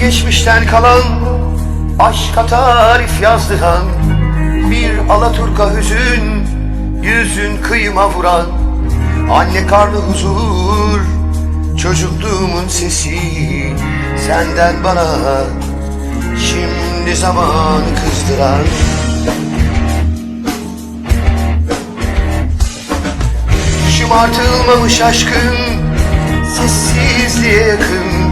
Geçmişten kalan aşka tarif yazdıran Bir Alaturka hüzün yüzün kıyıma vuran Anne karnı huzur çocukluğumun sesi Senden bana şimdi zamanı kızdıran. Şımartılmamış aşkın sessizliğe yakın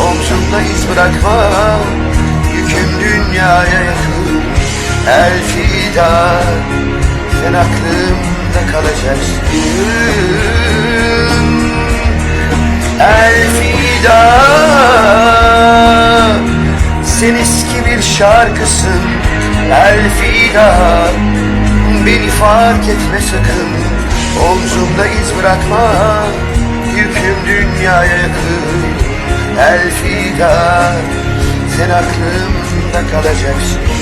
Omzumda iz bırakma Yüküm dünyaya yakın. Elfida Sen aklımda kalacaksın. Elfida Sen eski bir şarkısın. Elfida Beni fark etme sakın. Omzumda iz bırakma Yüküm dünyaya yakın Elfida Sen aklımda kalacaksın